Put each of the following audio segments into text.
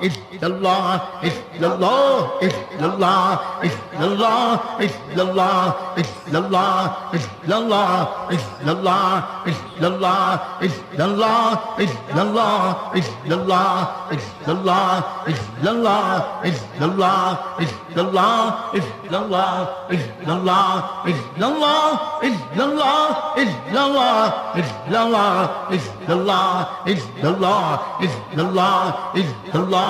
Is Is Is Is Is Is Is Is Is Is Is Is the the the the the the the the the the the law? law? law? law? law? law? law? law? law? law? law? the law? Is the law? Is the law? Is the law? Is the law? Is the law? Is the law? Is the law? Is the law?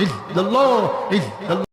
is the law, is the